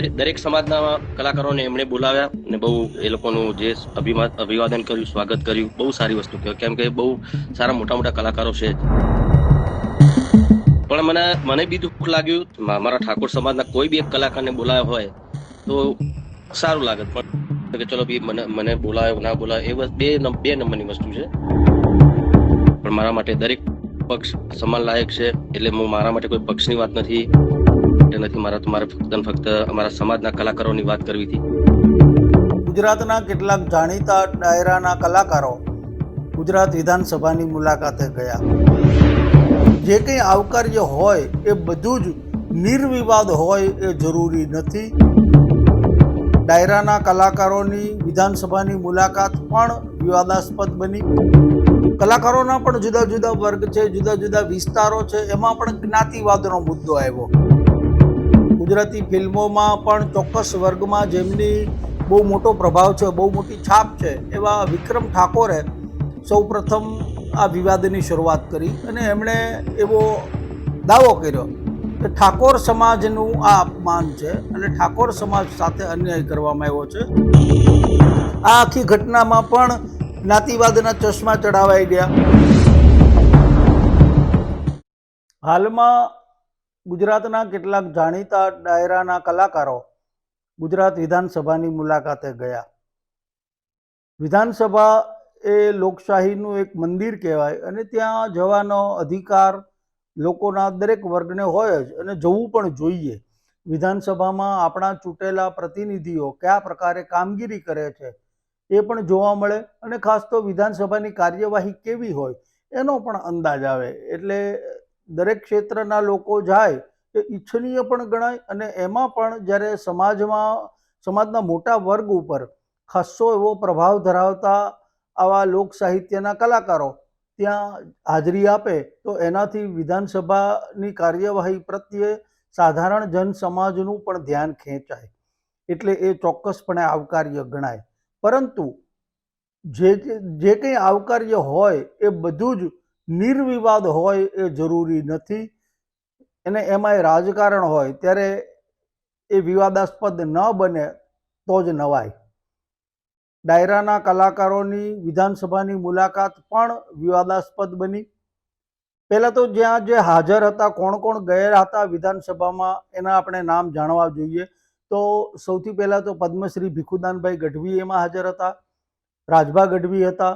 દરેક સમાજના કલાકારોને એમણે બોલાવ્યા અને બહુ એ લોકોનું જે અભિમાન અભિવાદન કર્યું, સ્વાગત કર્યું, બહુ સારી વસ્તુ કહેવાય. કેમ કે બહુ સારા મોટા મોટા કલાકારો છે. પણ મને મને બી દુઃખ લાગ્યું મારા ઠાકોર સમાજના કોઈ બી એક કલાકારને બોલાવ્યો હોય તો સારું લાગે પણ કે ચલો બી મને મને બોલાવે ના બોલાવ્યો એ બે બે નંબરની વસ્તુ છે. પણ મારા માટે દરેક પક્ષ સમાન લાયક છે. એટલે હું મારા માટે કોઈ પક્ષની વાત નથી. એ નથી મારા તો મારે ફક્ત ફક્ત અમારા સમાજના કલાકારોની વાત કરવી હતી. ગુજરાતના કેટલાક જાણીતા ડાયરાના કલાકારો ગુજરાત વિધાનસભાની મુલાકાતે ગયા. જે કંઈ આવકાર્ય હોય એ બધું જ નિર્વિવાદ હોય એ જરૂરી નથી. ડાયરાના કલાકારોની વિધાનસભાની મુલાકાત પણ વિવાદાસ્પદ બની. કલાકારોના પણ જુદા જુદા વર્ગ છે જુદા જુદા વિસ્તારો છે, એમાં પણ જ્ઞાતિવાદનો મુદ્દો આવ્યો. ગુજરાતી ફિલ્મોમાં પણ ચોક્કસ વર્ગમાં જેમની બહુ મોટો પ્રભાવ છે, બહુ મોટી છાપ છે, એવા વિક્રમ ઠાકોરે સૌ પ્રથમ આ વિવાદની શરૂઆત કરી અને એમણે એવો દાવો કર્યો કે ઠાકોર સમાજનું આ અપમાન છે અને ઠાકોર સમાજ સાથે અન્યાય કરવામાં આવ્યો છે. આ આખી ઘટનામાં પણ જ્ઞાતિવાદના ચશ્મા ચડાવાઈ ગયા. હાલમાં ગુજરાતના કેટલાક જાણીતા ડાયરાના કલાકારો ગુજરાત વિધાનસભાની મુલાકાતે ગયા. વિધાનસભા એ લોકશાહીનું એક મંદિર કહેવાય અને ત્યાં જવાનો અધિકાર લોકોના દરેક વર્ગને હોય જ અને જવું પણ જોઈએ. વિધાનસભામાં આપણા ચૂંટેલા પ્રતિનિધિઓ કયા પ્રકારે કામગીરી કરે છે એ પણ જોવા મળે અને ખાસ તો વિધાનસભાની કાર્યવાહી કેવી હોય એનો પણ અંદાજ આવે. એટલે દરેક ક્ષેત્રના લોકો જાય એ ઈચ્છનીય પણ ગણાય અને એમાં પણ જ્યારે સમાજમાં, સમાજના મોટા વર્ગ ઉપર ખાસ્સો એવો પ્રભાવ ધરાવતા આવા લોક સાહિત્યના કલાકારો ત્યાં હાજરી આપે, તો એનાથી વિધાનસભાની કાર્યવાહી પ્રત્યે સાધારણ જન સમાજનું પણ ધ્યાન ખેંચાય. એટલે એ ચોક્કસપણે આવકાર્ય ગણાય. પરંતુ જે, જે- કંઈ આવકાર્ય હોય એ બધું જ નિર્વિવાદ હોય એ જરૂરી નથી. અને એમાંય રાજકારણ હોય ત્યારે એ વિવાદાસ્પદ ન બને તો જ નવાય. ડાયરાના કલાકારોની વિધાનસભાની મુલાકાત પણ વિવાદાસ્પદ બની. પહેલાં તો જ્યાં જે હાજર હતા, કોણ કોણ ગયા હતા વિધાનસભામાં, એના આપણે નામ જાણવા જોઈએ. તો સૌથી પહેલાં તો પદ્મશ્રી ભીખુદાનભાઈ ગઢવી એમાં હાજર હતા, રાજભા ગઢવી હતા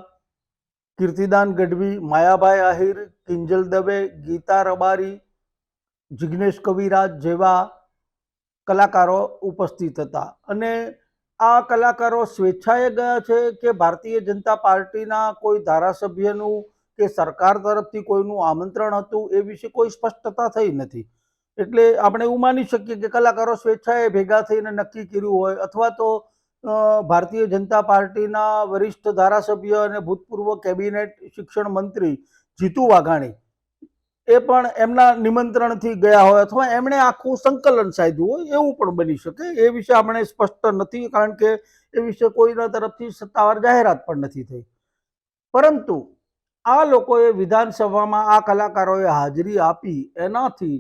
કીર્તિદાન ગઢવી, માયાભાઈ આહિર, કિંજલ દવે, ગીતા રબારી, જિગ્નેશ કવિરાજ જેવા કલાકારો ઉપસ્થિત હતા. અને આ કલાકારો સ્વેચ્છાએ ગયા છે કે ભારતીય જનતા પાર્ટીના કોઈ ધારાસભ્યનું કે સરકાર તરફથી કોઈનું આમંત્રણ હતું એ વિશે કોઈ સ્પષ્ટતા થઈ નથી. એટલે આપણે એવું માની શકીએ કે કલાકારો સ્વેચ્છાએ ભેગા થઈને નક્કી કર્યું હોય અથવા તો ભારતીય જનતા પાર્ટીના વરિષ્ઠ ધારાસભ્ય અને ભૂતપૂર્વ કેબિનેટ શિક્ષણ મંત્રી જીતુ વાઘાણી એ પણ એમના નિમંત્રણથી ગયા હોય અથવા એમણે આખું સંકલન સાધ્યું હોય એવું પણ બની શકે. એ વિશે આપણે સ્પષ્ટ નથી કારણ કે એ વિશે કોઈના તરફથી સત્તાવાર જાહેરાત પણ નથી થઈ. પરંતુ આ લોકોએ વિધાનસભામાં આ કલાકારોએ હાજરી આપી એનાથી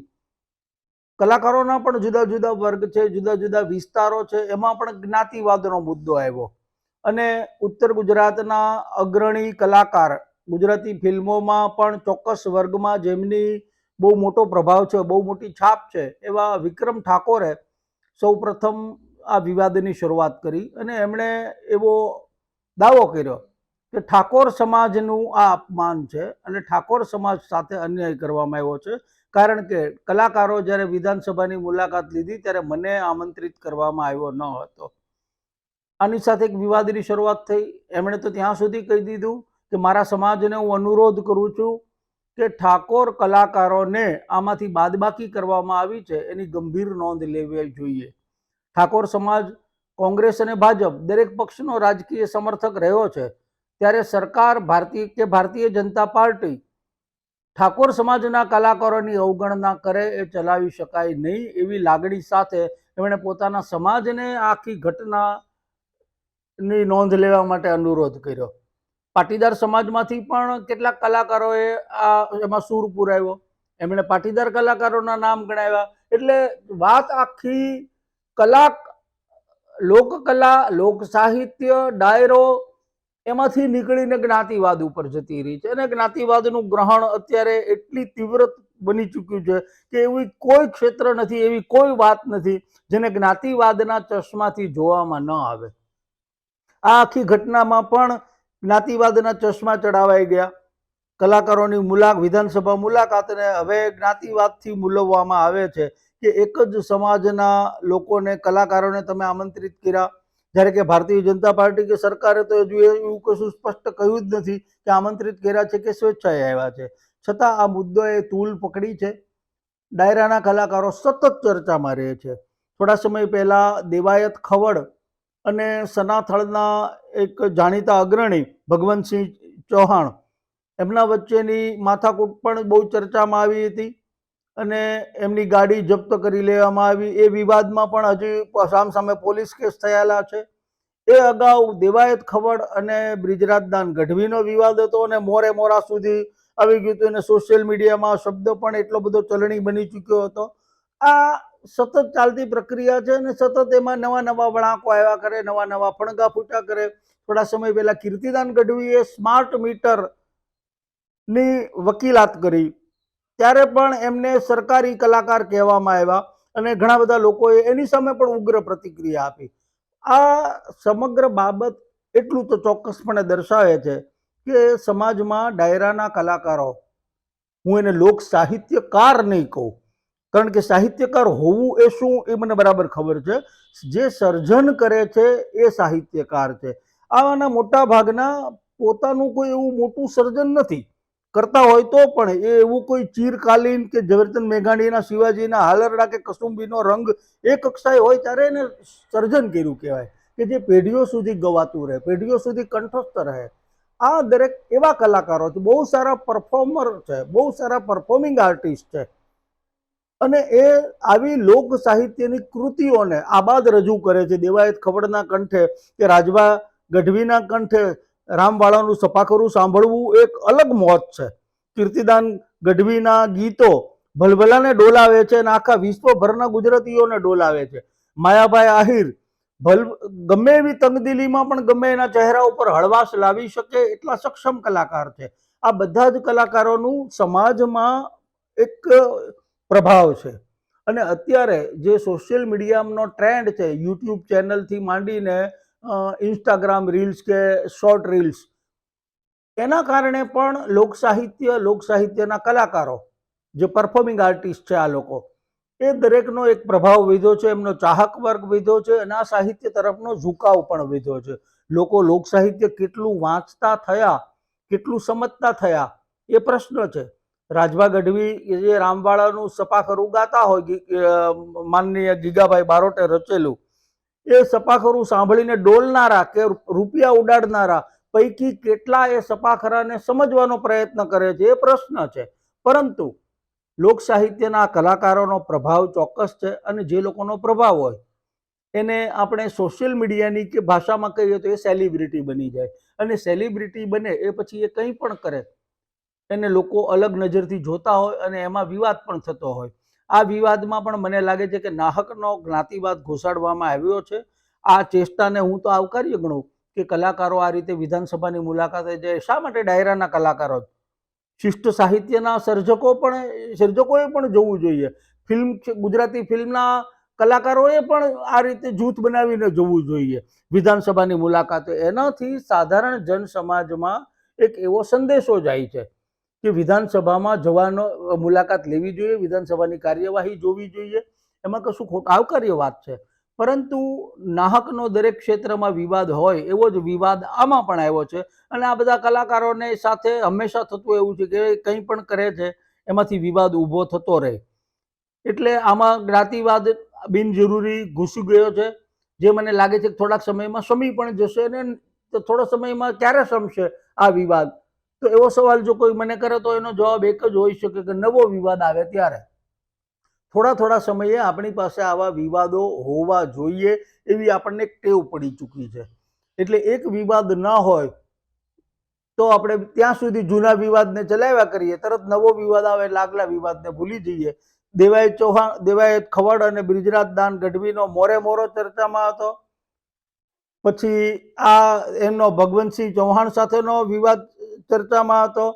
કલાકારોના પણ જુદા જુદા વર્ગ છે, જુદા જુદા વિસ્તારો છે, એમાં પણ જ્ઞાતિવાદનો મુદ્દો આવ્યો. અને ઉત્તર ગુજરાતના અગ્રણી કલાકાર, ગુજરાતી ફિલ્મોમાં પણ ચોક્કસ વર્ગમાં જેમની બહુ મોટો પ્રભાવ છે, બહુ મોટી છાપ છે, એવા વિક્રમ ઠાકોરે સૌ પ્રથમ આ વિવાદની શરૂઆત કરી અને એમણે એવો દાવો કર્યો કે ઠાકોર સમાજનું આ અપમાન છે અને ઠાકોર સમાજ સાથે અન્યાય કરવામાં આવ્યો છે. કારણ કે કલાકારો જ્યારે વિધાનસભાની મુલાકાત લીધી ત્યારે મને આમંત્રિત કરવામાં આવ્યો ન હતો. આની સાથે એક વિવાદની શરૂઆત થઈ. એમણે તો ત્યાં સુધી કહી દીધું કે મારા સમાજને હું અનુરોધ કરું છું કે ઠાકોર કલાકારોને આમાંથી બાદબાકી કરવામાં આવી છે, એની ગંભીર નોંધ લેવી જોઈએ. ઠાકોર સમાજ, કોંગ્રેસ અને ભાજપ દરેક પક્ષનો રાજકીય સમર્થક રહ્યો છે. ત્યારે સરકાર, ભારતીય કે ભારતીય જનતા પાર્ટી ઠાકોર સમાજના કલાકારોની અવગણના કરે એ ચલાવી શકાય નહીં એવી લાગણી સાથે એમણે પોતાના સમાજને આખી ઘટનાની નોંધ લેવા માટે અનુરોધ કર્યો. પાટીદાર સમાજમાંથી પણ કેટલાક કલાકારોએ આ એમાં સૂર પુરાવ્યો. એમણે પાટીદાર કલાકારોના નામ ગણાવ્યા. એટલે વાત આખી કલા લોકકલા લોક સાહિત્ય ડાયરો એમાંથી નીકળીને જ્ઞાતિવાદ ઉપર જતી રહી છે. અને જ્ઞાતિવાદનું ગ્રહણ અત્યારે એટલી તીવ્ર બની ચૂક્યું છે કે એવી કોઈ ક્ષેત્ર નથી, એવી કોઈ વાત નથી જેને જ્ઞાતિવાદના ચશ્માથી જોવામાં ન આવે. આ આખી ઘટનામાં પણ જ્ઞાતિવાદના ચશ્મા ચડાવાઈ ગયા. કલાકારોની મુલાક, વિધાનસભા મુલાકાતને હવે જ્ઞાતિવાદથી મૂલવવામાં આવે છે કે એક જ સમાજના લોકોને, કલાકારોને તમે આમંત્રિત કર્યા. જ્યારે કે ભારતીય જનતા પાર્ટી કે સરકારે તો હજુ એવું કશું સ્પષ્ટ કહ્યું જ નથી કે આમંત્રિત કર્યા છે કે સ્વેચ્છાએ આવ્યા છે. છતાં આ મુદ્દો એ તૂલ પકડી છે. ડાયરાના કલાકારો સતત ચર્ચામાં રહે છે. થોડા સમય પહેલા દેવાયત ખવડ અને સનાથળના એક જાણીતા અગ્રણી ભગવંતસિંહ ચૌહાણ એમના વચ્ચેની માથાકૂટ પણ બહુ ચર્ચામાં આવી હતી. અને એમની ગાડી જપ્ત કરી લેવામાં આવી. એ વિવાદમાં પણ હજી સામસામે પોલીસ કેસ થયેલા છે. એ અગાઉ દેવાયત ખવડ અને બ્રિજરાજદાન ગઢવીનો વિવાદ હતો અને મોરે મોરા સુધી આવી ગયું હતું. અને સોશિયલ મીડિયામાં શબ્દ પણ એટલો બધો ચલણી બની ચૂક્યો હતો. આ સતત ચાલતી પ્રક્રિયા છે અને સતત એમાં નવા નવા વળાંકો આવ્યા કરે, નવા નવા ફણગા ફૂટા કરે. થોડા સમય પહેલા કીર્તિદાન ગઢવીએ સ્માર્ટ મીટરની વકીલાત કરી. ત્યારે પણ એમને સરકારી કલાકાર કહેવામાં આવ્યા અને ઘણા બધા લોકોએ એની સામે પણ ઉગ્ર પ્રતિક્રિયા આપી. આ સમગ્ર બાબત એટલું તો ચોક્કસપણે દર્શાવે છે કે સમાજમાં ડાયરાના કલાકારો, હું એને લોક સાહિત્યકાર નહીં કહું, કારણ કે સાહિત્યકાર હોવું એ શું એ મને બરાબર ખબર છે. જે સર્જન કરે છે એ સાહિત્યકાર છે. આવાના મોટા ભાગના પોતાનું કોઈ એવું મોટું સર્જન નથી. કરતા હોય તો પણ એ એવું કોઈ ચીરકાલીન કે ઝવેરચંદ મેઘાણીના શિવાજીના હાલરડા કે કસુંબીનો રંગ એ કક્ષાએ હોય ત્યારે એને સર્જન કર્યું કહેવાય કે જે પેઢીઓ સુધી ગવાતું રહે, પેઢીઓ સુધી કંઠસ્થ રહે. આ દરેક એવા કલાકારો છે, બહુ સારા પરફોર્મર છે, બહુ સારા પરફોર્મિંગ આર્ટિસ્ટ છે. અને એ આવી લોક સાહિત્યની કૃતિઓને આબાદ રજૂ કરે છે, દેવાયત ખબરના કંઠે કે રાજભા ગઢવીના કંઠે રામવાળાનું સપાખરું સાંભળવું એક અલગ મોત છે. કીર્તિદાન ગઢવીના ગીતો ભલભલાને ડોલાવે છે અને આખા વિશ્વભરના ગુજરાતીઓને ડોલાવે છે. માયાભાઈ આહિર, ભલ, ગમે એવી તંગદિલીમાં પણ ગમે એના ચહેરા ઉપર હળવાશ લાવી શકે એટલા સક્ષમ કલાકાર છે. આ બધા જ કલાકારોનું સમાજમાં એક પ્રભાવ છે. અને અત્યારે જે સોશિયલ મીડિયાનો ટ્રેન્ડ છે, યુટ્યુબ ચેનલથી માંડીને ઇન્સ્ટાગ્રામ રીલ્સ કે શોર્ટ રીલ્સ એના કારણે પણ લોક સાહિત્ય લોક સાહિત્યના કલાકારો, જે પરફોર્મિંગ આર્ટિસ્ટ છે આ લોકો, એ દરેકનો એક પ્રભાવ વીધો છે, એમનો ચાહક વર્ગ વીધો છે અને આ સાહિત્ય તરફનો ઝુકાવ પણ વીધો છે. લોકો લોક સાહિત્ય કેટલું વાંચતા થયા, કેટલું સમજતા થયા, એ પ્રશ્ન છે. રાજભા ગઢવી જે રામવાળાનું સપાખરું ગાતા હોય માનનીય ગીગાભાઈ બારોટે રચેલું એ સપાખરું સાંભળીને ડોલનારા કે રૂપિયા ઉડાડનારા પૈકી કેટલા એ સપાખરાને સમજવાનો પ્રયત્ન કરે છે એ પ્રશ્ન છે. પરંતુ લોક સાહિત્યના કલાકારોનો પ્રભાવ ચોક્કસ છે અને જે લોકોનો પ્રભાવ હોય, એને આપણે સોશિયલ મીડિયાની કે ભાષામાં કહીએ તો એ સેલિબ્રિટી બની જાય. અને સેલિબ્રિટી બને એ પછી એ કંઈ પણ કરે, એને લોકો અલગ નજરથી જોતા હોય અને એમાં વિવાદ પણ થતો હોય. આ વિવાદમાં પણ મને લાગે છે કે નાહકનો જ્ઞાતિવાદ ઘોષાડવામાં આવ્યો છે. આ ચેષ્ટાને હું તો આવકાર્ય ગણું કે કલાકારો આ રીતે વિધાનસભાની મુલાકાતે જાય. શા માટે ડાયરાના કલાકારો? શિષ્ટ સાહિત્યના સર્જકો પણ, સર્જકોએ પણ જોવું જોઈએ. ફિલ્મ ગુજરાતી ફિલ્મના કલાકારોએ પણ આ રીતે જૂથ બનાવીને જોવું જોઈએ. વિધાનસભાની મુલાકાતે એનાથી સાધારણ જન સમાજમાં એક એવો સંદેશો જાય છે. કે વિધાનસભામાં જવાનો મુલાકાત લેવી જોઈએ, વિધાનસભાની કાર્યવાહી જોવી જોઈએ. એમાં કશું ખોટ, આવકાર્ય વાત છે. પરંતુ નાહકનો દરેક ક્ષેત્રમાં વિવાદ હોય, એવો જ વિવાદ આમાં પણ આવ્યો છે. અને આ બધા કલાકારોને સાથે હંમેશા થતું એવું છે કે કંઈ પણ કરે છે, એમાંથી વિવાદ ઊભો થતો રહે. એટલે આમાં જ્ઞાતિવાદ બિનજરૂરી ઘૂસી ગયો છે. જે મને લાગે છે કે થોડાક સમયમાં સમી પણ જશે અને થોડા સમયમાં ક્યારે સમશે આ વિવાદ? તો એવો સવાલ જો કોઈ મને કરે તો એનો જવાબ એક જ હોઈ શકે કે નવો વિવાદ આવે ત્યારે. થોડા થોડા સમયે આપણી પાસે આવા વિવાદો હોવા જોઈએ એવી આપણને ટેવ પડી ચૂકી છે. એટલે એક વિવાદ ન હોય તો આપણે ત્યાં સુધી જૂના વિવાદને ચલાવ્યા કરીએ, તરત નવો વિવાદ આવે, લાગલા વિવાદને ભૂલી જઈએ. દેવાય ચૌહાણ, દેવાય ખવડ અને બ્રિજરાજ દાન ગઢવીનો મોરે મોરો ચર્ચામાં હતો. પછી આ એમનો ભગવંતસિંહ ચૌહાણ સાથેનો વિવાદ ચર્ચામાં હતો.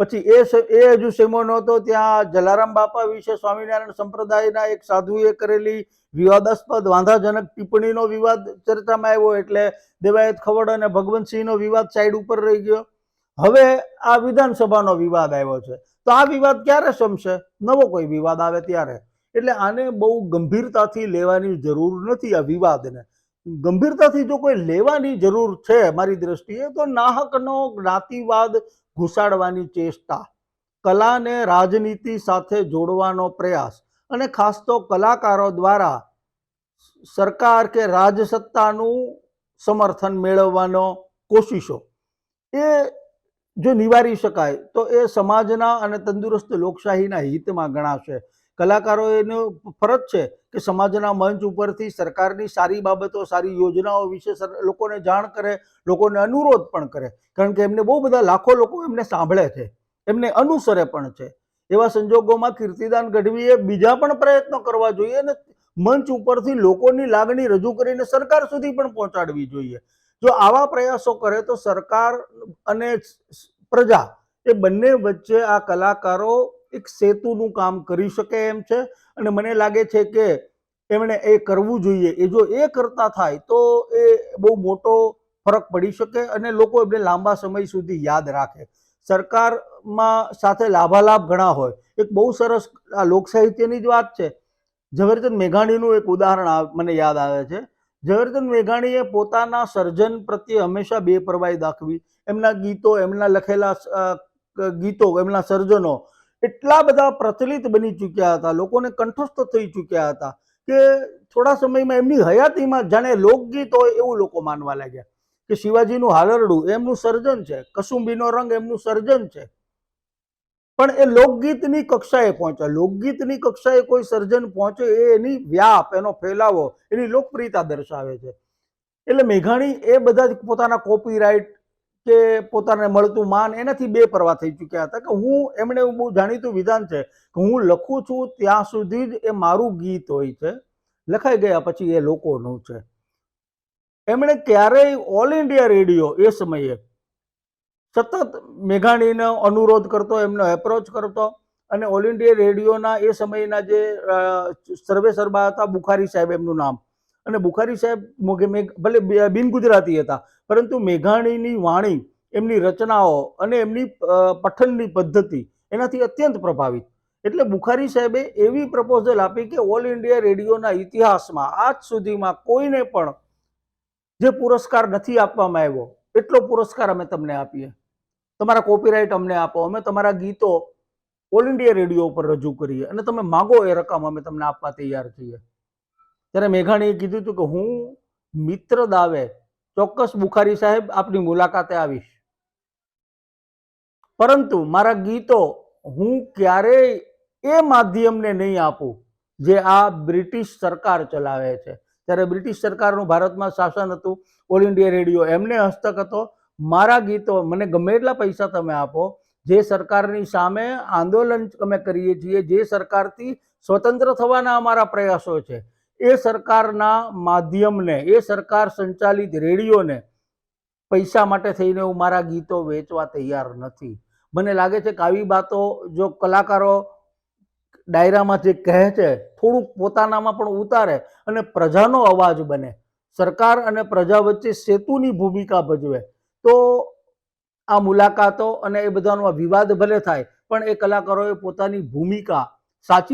પછી એ એ હજુ સેમો નહોતો. ત્યાં જલારામ બાપા વિશે સ્વામિનારાયણ સંપ્રદાયના એક સાધુએ કરેલી વિવાદાસ્પદ, વાંધાજનક ટિપ્પણીનો વિવાદ ચર્ચામાં આવ્યો એટલે દેવાયત ખવડ અને ભગવંતસિંહનો વિવાદ સાઈડ ઉપર રહી ગયો. હવે આ વિધાનસભાનો વિવાદ આવ્યો છે. તો આ વિવાદ ક્યારે સમશે નવો કોઈ વિવાદ આવે ત્યારે. એટલે આને બહુ ગંભીરતાથી લેવાની જરૂર નથી આ વિવાદને. ગંભીરતાથી જો કોઈ લેવાની જરૂર છે મારી દ્રષ્ટિએ, તો નાહકનો જ્ઞાતિવાદ ઘુસાડવાની ચેષ્ટા, કલાને રાજનીતિ સાથે જોડવાનો પ્રયાસ અને ખાસ તો કલાકારો દ્વારા સરકાર કે રાજસત્તાનું સમર્થન મેળવવાનો કોશિશો. એ જો નિવારી શકાય, તો એ સમાજના અને તંદુરસ્ત લોકશાહીના હિતમાં ગણાશે. કલાકારો એનો ફરજ છે કે સમાજના મંચ ઉપરથી સરકારની સારી બાબતો, સારી યોજનાઓ વિશે લોકોને જાણ કરે, લોકોને અનુરોધ પણ કરે. કારણ કે એમને બહુ બધા લાખો લોકો એમને સાંભળે છે. એમને અનુસરે પણ છે. એવા સંજોગોમાં કીર્તિદાન ગઢવીએ બીજા પણ પ્રયત્નો કરવા જોઈએ અને મંચ ઉપરથી લોકોની લાગણી રજૂ કરીને સરકાર સુધી પણ પહોંચાડવી જોઈએ. જો આવા પ્રયાસો કરે તો સરકાર અને પ્રજા એ બંને વચ્ચે આ કલાકારો એક સેતુનું કામ કરી શકે એમ છે. અને મને લાગે છે કે એમણે એ કરવું જોઈએ. એ જો એ કરતા થાય, તો એ બહુ મોટો ફરક પડી શકે અને લોકો એમને લાંબા સમય સુધી યાદ રાખે. સરકારમાં સાથે લાભાલાભ ઘણા હોય. એક બહુ સરસ આ લોકસાહિત્યની જ વાત છે. ઝવેરચંદ મેઘાણીનું એક ઉદાહરણ મને યાદ આવે છે. ઝવેરચંદ મેઘાણીએ પોતાના સર્જન પ્રત્યે હંમેશા બેપરવાહી દાખવી. એમના ગીતો, એમના લખેલા ગીતો, એમના સર્જનો એટલા બધા પ્રચલિત બની ચૂક્યા હતા, લોકોને કંઠસ્થ થઈ ચૂક્યા હતા કે થોડા સમયમાં એમની હયાતીમાં જાણે લોકગીત હોય એવું લોકો માનવા લાગ્યા કે શિવાજીનું હાલરડું એમનું સર્જન છે, કસુંબીનો રંગ એમનું સર્જન છે. પણ એ લોકગીતની કક્ષાએ પહોંચ્યા, લોકગીતની કક્ષાએ કોઈ સર્જન પહોંચે એ એની વ્યાપ, એનો ફેલાવો, એની લોકપ્રિયતા દર્શાવે છે. એટલે મેઘાણી એ બધા જ પોતાના કોપીરાઇટ કે પોતાને મળતું માન એનાથી બે પરવા થઈ ચૂક્યા હતા કે હું એમણે બહુ જાણીતું વિધાન છે કે હું લખું છું ત્યાં સુધી જ એ મારું ગીત હોય છે. લખાઈ ગયા પછી એ લોકોનું છે. એમણે ક્યારેય ઓલ ઇન્ડિયા રેડિયો એ સમયે સતત મેઘાણીનો અનુરોધ કરતો, એમનો એપ્રોચ કરતો અને ઓલ ઇન્ડિયા રેડિયોના એ સમયના જે સર્વે સર્બા હતા, બુખારી સાહેબ એમનું નામ. અને બુખારી સાહેબ ભલે બિન ગુજરાતી હતા પરંતુ મેઘાણીની વાણી, એમની રચનાઓ અને એમની પઠનની પદ્ધતિ એનાથી અત્યંત પ્રભાવિત. એટલે બુખારી સાહેબે એવી પ્રપોઝલ આપી કે ઓલ ઇન્ડિયા રેડિયોના ઇતિહાસમાં આજ સુધીમાં કોઈને પણ જે પુરસ્કાર નથી આપવામાં આવ્યો, એટલો પુરસ્કાર અમે તમને આપીએ. તમારા કોપીરાઇટ અમને આપો, અમે તમારા ગીતો ઓલ ઇન્ડિયા રેડિયો ઉપર રજૂ કરીએ અને તમે માગો એ રકમ અમે તમને આપવા તૈયાર છીએ ત્યારે મેઘાણીએ કીધું હતું કે હું મિત્ર દાવે ચોક્કસ બુખારી સાહેબ આપની મુલાકાતે આવીશ. પરંતુ મારા ગીતો હું ક્યારેય એ માધ્યમને નહીં આપું, જે આ બ્રિટિશ સરકાર ચલાવે છે. ત્યારે બ્રિટિશ સરકારનું ભારતમાં શાસન હતું, ઓલ ઇન્ડિયા રેડિયો એમને હસ્તક હતો. મારા ગીતો મને ગમે એટલા પૈસા તમે આપો, જે સરકારની સામે આંદોલન અમે કરીએ છીએ, જે સરકારથી સ્વતંત્ર થવાના અમારા પ્રયાસો છે. એ સરકારના માધ્યમને, એ સરકાર સંચાલિત રેડિયોને પૈસા માટે થઈને હું મારા ગીતો વેચવા તૈયાર નથી. મને લાગે છે કે આવી વાતો જો કલાકારો ડાયરામાં જે કહે છે, થોડુંક પોતાનામાં પણ ઉતારે અને પ્રજાનો અવાજ બને. સરકાર અને પ્રજા વચ્ચે સેતુની ભૂમિકા ભજવે. તો આ મુલાકાતો અને એ બધાનો વિવાદ ભલે થાય, પણ એ કલાકારોએ પોતાની ભૂમિકા સાચી